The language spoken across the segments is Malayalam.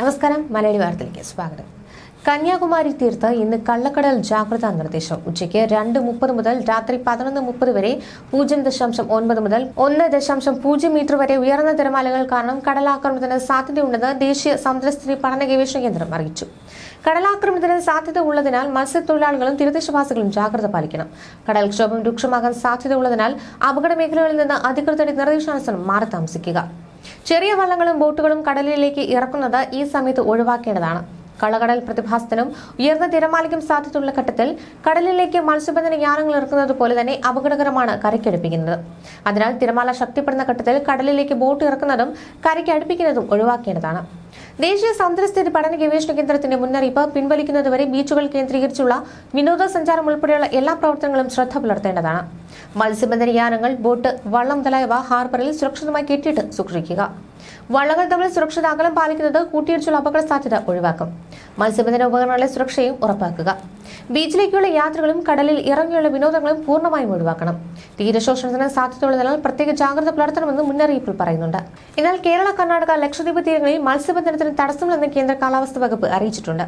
നമസ്കാരം. മലയാളി വാർത്തയിലേക്ക് സ്വാഗതം. കന്യാകുമാരി തീർത്ത് ഇന്ന് കള്ളക്കടൽ ജാഗ്രതാ നിർദ്ദേശം. ഉച്ചയ്ക്ക് രണ്ട് മുപ്പത് മുതൽ രാത്രി പതിനൊന്ന് മുപ്പത് വരെ പൂജ്യം ദശാംശം ഒൻപത് മുതൽ ഒന്ന് ദശാംശം പൂജ്യം മീറ്റർ വരെ ഉയർന്ന തിരമാലകൾ കാരണം കടലാക്രമണത്തിന് സാധ്യതയുണ്ടെന്ന് ദേശീയ സമുദ്രസ്ഥിതി പഠന ഗവേഷണ കേന്ദ്രം അറിയിച്ചു. കടലാക്രമണത്തിന് സാധ്യത ഉള്ളതിനാൽ മത്സ്യത്തൊഴിലാളികളും തീരദേശവാസികളും ജാഗ്രത പാലിക്കണം. കടൽക്ഷോഭം രൂക്ഷമാകാൻ സാധ്യതയുള്ളതിനാൽ അപകട മേഖലകളിൽ നിന്ന് അധികൃതരുടെ നിർദ്ദേശാനുസരണം മാറി താമസിക്കുക. ചെറിയ വള്ളങ്ങളും ബോട്ടുകളും കടലിലേക്ക് ഇറക്കുന്നത് ഈ സമയത്ത് ഒഴിവാക്കേണ്ടതാണ്. കളകടൽ പ്രതിഭാസത്തിനും ഉയർന്ന തിരമാലയ്ക്കും സാധ്യതയുള്ള ഘട്ടത്തിൽ കടലിലേക്ക് മത്സ്യബന്ധന യാനങ്ങൾ ഇറക്കുന്നത് പോലെ തന്നെ അപകടകരമാണ് കരയ്ക്കടുപ്പിക്കുന്നത്. അതിനാൽ തിരമാല ശക്തിപ്പെടുന്ന ഘട്ടത്തിൽ കടലിലേക്ക് ബോട്ട് ഇറക്കുന്നതും കരയ്ക്ക് അടുപ്പിക്കുന്നതും ഒഴിവാക്കേണ്ടതാണ്. ദേശീയ സമുദ്രസ്ഥിതി പഠന ഗവേഷണ കേന്ദ്രത്തിന്റെ മുന്നറിയിപ്പ് പിൻവലിക്കുന്നതുവരെ ബീച്ചുകൾ കേന്ദ്രീകരിച്ചുള്ള വിനോദസഞ്ചാരം ഉൾപ്പെടെയുള്ള എല്ലാ പ്രവർത്തനങ്ങളും ശ്രദ്ധ പുലർത്തേണ്ടതാണ്. മത്സ്യബന്ധന യാനങ്ങൾ ബോട്ട് വള്ളം മുതലായവ ഹാർബറിൽ സുരക്ഷിതമായി കെട്ടിയിട്ട് സൂക്ഷിക്കുക. വള്ളങ്ങൾ തമ്മിൽ സുരക്ഷിത അകലം പാലിക്കുന്നത് കൂട്ടിയിടിച്ചുള്ള അപകട സാധ്യത ഒഴിവാക്കും. മത്സ്യബന്ധന ഉപകരണങ്ങളുടെ സുരക്ഷയും ഉറപ്പാക്കുക. ബീച്ചിലേക്കുള്ള യാത്രകളും കടലിൽ ഇറങ്ങിയുള്ള വിനോദങ്ങളും പൂർണമായും ഒഴിവാക്കണം. തീരശോഷണത്തിന് സാധ്യതയുള്ളതിനാൽ പ്രത്യേക ജാഗ്രത പുലർത്തണമെന്ന് മുന്നറിയിപ്പിൽ പറയുന്നുണ്ട്. എന്നാൽ കേരള കർണാടക ലക്ഷദ്വീപ് തീരങ്ങളിൽ മത്സ്യബന്ധനത്തിന് തടസ്സമില്ലെന്ന് കേന്ദ്ര കാലാവസ്ഥാ വകുപ്പ് അറിയിച്ചിട്ടുണ്ട്.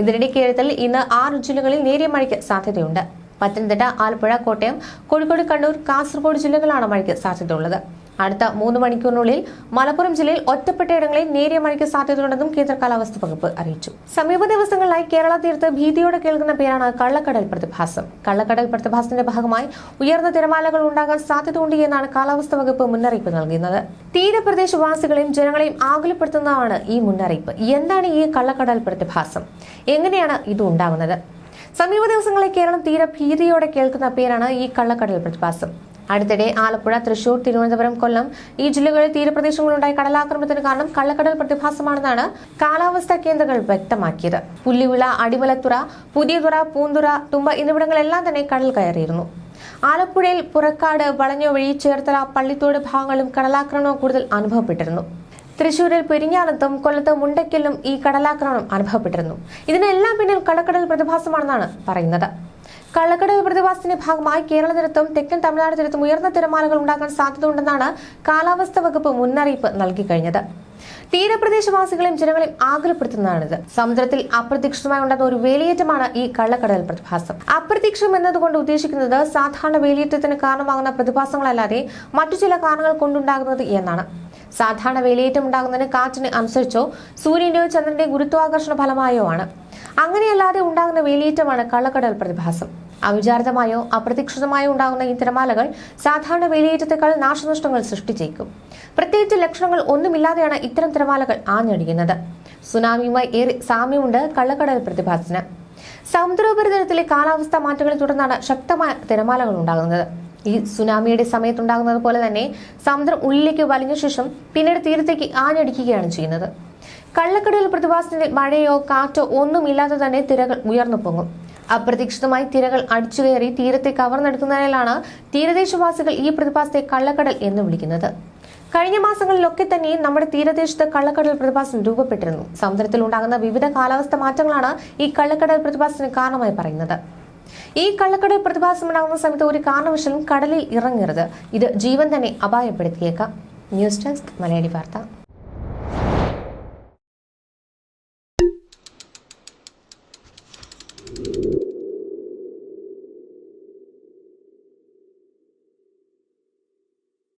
ഇതിനിടെ കേരളത്തിൽ ഇന്ന് ആറ് ജില്ലകളിൽ നേരിയ മഴയ്ക്ക് സാധ്യതയുണ്ട്. പത്തനംതിട്ട ആലപ്പുഴ കോട്ടയം കോഴിക്കോട് കണ്ണൂർ കാസർഗോഡ് ജില്ലകളാണ് മഴയ്ക്ക് സാധ്യതയുള്ളത്. അടുത്ത മൂന്ന് മണിക്കൂറിനുള്ളിൽ മലപ്പുറം ജില്ലയിൽ ഒറ്റപ്പെട്ട ഒറ്റപ്പെട്ടയിടങ്ങളിൽ നേരിയ മഴയ്ക്ക് സാധ്യതയുണ്ടെന്നും കേന്ദ്ര കാലാവസ്ഥാ വകുപ്പ് അറിയിച്ചു. സമീപ ദിവസങ്ങളിലായി കേരള തീരത്ത് ഭീതിയോടെ കേൾക്കുന്ന പേരാണ് കള്ളക്കടൽ പ്രതിഭാസം. കള്ളക്കടൽ പ്രതിഭാസത്തിന്റെ ഭാഗമായി ഉയർന്ന തിരമാലകൾ ഉണ്ടാകാൻ സാധ്യത സാധ്യതയുണ്ട് എന്നാണ് കാലാവസ്ഥ വകുപ്പ് മുന്നറിയിപ്പ് നൽകുന്നത് തീരപ്രദേശവാസികളെയും ജനങ്ങളെയും ആകുലപ്പെടുത്തുന്നതാണ് ഈ മുന്നറിയിപ്പ്. എന്താണ് ഈ കള്ളക്കടൽ പ്രതിഭാസം? എങ്ങനെയാണ് ഇത് ഉണ്ടാകുന്നത്? സമീപ ദിവസങ്ങളിൽ കേരളം തീരെ ഭീതിയോടെ കേൾക്കുന്ന പേരാണ് ഈ കള്ളക്കടൽ പ്രതിഭാസം. അടുത്തിടെ ആലപ്പുഴ തൃശൂർ തിരുവനന്തപുരം കൊല്ലം ഈ ജില്ലകളിൽ തീരപ്രദേശങ്ങളുണ്ടായ കടലാക്രമണത്തിന് കാരണം കള്ളക്കടൽ പ്രതിഭാസമാണെന്നാണ് കാലാവസ്ഥാ കേന്ദ്രങ്ങൾ വ്യക്തമാക്കിയത്. പുല്ലിവിള അടിമലത്തുറ പുതിയതുറ പൂന്തുറ തുമ്പ എന്നിവിടങ്ങളെല്ലാം തന്നെ കടൽ കയറിയിരുന്നു. ആലപ്പുഴയിൽ പുറക്കാട് വളഞ്ഞവഴി ചേർത്തല പള്ളിത്തോട് ഭാഗങ്ങളും കടലാക്രമണം കൂടുതൽ അനുഭവപ്പെട്ടിരുന്നു. തൃശൂരിൽ പെരിഞ്ഞാറത്തും കൊല്ലത്ത് മുണ്ടയ്ക്കലും ഈ കടലാക്രമണം അനുഭവപ്പെട്ടിരുന്നു. ഇതിനെല്ലാം പിന്നിൽ കടക്കടൽ പ്രതിഭാസമാണെന്നാണ് പറയുന്നത്. കള്ളക്കടൽ പ്രതിഭാസത്തിന്റെ ഭാഗമായി കേരള തീരത്തും തെക്കൻ തമിഴ്നാട് തീരത്തും ഉയർന്ന തിരമാലകൾ ഉണ്ടാകാൻ സാധ്യതയുണ്ടെന്നാണ് കാലാവസ്ഥാ വകുപ്പ് മുന്നറിയിപ്പ് നൽകി കഴിഞ്ഞത് തീരപ്രദേശവാസികളെയും ജനങ്ങളെയും ആകുലപ്പെടുത്തുന്നതാണിത്. സമുദ്രത്തിൽ അപ്രതീക്ഷിതമായി ഉണ്ടാകുന്ന ഒരു വേലിയേറ്റമാണ് ഈ കള്ളക്കടൽ പ്രതിഭാസം. അപ്രതീക്ഷം എന്നതുകൊണ്ട് ഉദ്ദേശിക്കുന്നത് സാധാരണ വേലിയേറ്റത്തിന് കാരണമാകുന്ന പ്രതിഭാസങ്ങളല്ലാതെ മറ്റു ചില കാരണങ്ങൾ കൊണ്ടുണ്ടാകുന്നത് എന്നാണ്. സാധാരണ വേലിയേറ്റം ഉണ്ടാകുന്നതിന് കാറ്റിന് അനുസരിച്ചോ സൂര്യന്റെയോ ചന്ദ്രന്റെ ഗുരുത്വാകർഷണ ഫലമായോ ആണ്. അങ്ങനെയല്ലാതെ ഉണ്ടാകുന്ന വേലിയേറ്റമാണ് കള്ളക്കടൽ പ്രതിഭാസം. അവിചാരിതമായോ അപ്രതീക്ഷിതമായോ ഉണ്ടാകുന്ന ഈ തിരമാലകൾ സാധാരണ വേലിയേറ്റത്തെക്കാൾ നാശനഷ്ടങ്ങൾ സൃഷ്ടിച്ചേക്കും. പ്രത്യേകിച്ച് ലക്ഷണങ്ങൾ ഒന്നുമില്ലാതെയാണ് ഇത്തരം തിരമാലകൾ ആഞ്ഞടിക്കുന്നത്. സുനാമിയുമായി ഏറെ സാമ്യമുണ്ട് കള്ളക്കടൽ പ്രതിഭാസത്തിന്. സമുദ്രോപരിതലത്തിലെ കാലാവസ്ഥാ മാറ്റങ്ങളെ തുടർന്നാണ് ശക്തമായ തിരമാലകൾ ഉണ്ടാകുന്നത്. ഈ സുനാമിയുടെ സമയത്തുണ്ടാകുന്നത് പോലെ തന്നെ സമുദ്രം ഉള്ളിലേക്ക് വലിഞ്ഞ ശേഷം പിന്നീട് തീരത്തേക്ക് ആഞ്ഞടിക്കുകയാണ് ചെയ്യുന്നത്. കള്ളക്കടൽ പ്രതിഭാസത്തിൽ മഴയോ കാറ്റോ ഒന്നുമില്ലാതെ തന്നെ തിരകൾ ഉയർന്നു പൊങ്ങും. അപ്രതീക്ഷിതമായി തിരകൾ അടിച്ചുകയറി തീരത്തെ കവർന്നെടുക്കുന്നതിനാലാണ് തീരദേശവാസികൾ ഈ പ്രതിഭാസത്തെ കള്ളക്കടൽ എന്ന് വിളിക്കുന്നത്. കഴിഞ്ഞ മാസങ്ങളിലൊക്കെ തന്നെ നമ്മുടെ തീരദേശത്ത് കള്ളക്കടൽ പ്രതിഭാസം രൂപപ്പെട്ടിരുന്നു. സമുദ്രത്തിൽ ഉണ്ടാകുന്ന വിവിധ കാലാവസ്ഥ മാറ്റങ്ങളാണ് ഈ കള്ളക്കടൽ പ്രതിഭാസത്തിന് കാരണമായി പറയുന്നത്. ഈ കള്ളക്കടൽ പ്രതിഭാസം ഉണ്ടാകുന്ന സമയത്ത് ഒരു കാരണവശാലും കടലിൽ ഇറങ്ങരുത്. ഇത് ജീവൻ തന്നെ അപായപ്പെടുത്തിയേക്കാം. ന്യൂസ് ഡെസ്ക് മലയാളി വാർത്ത.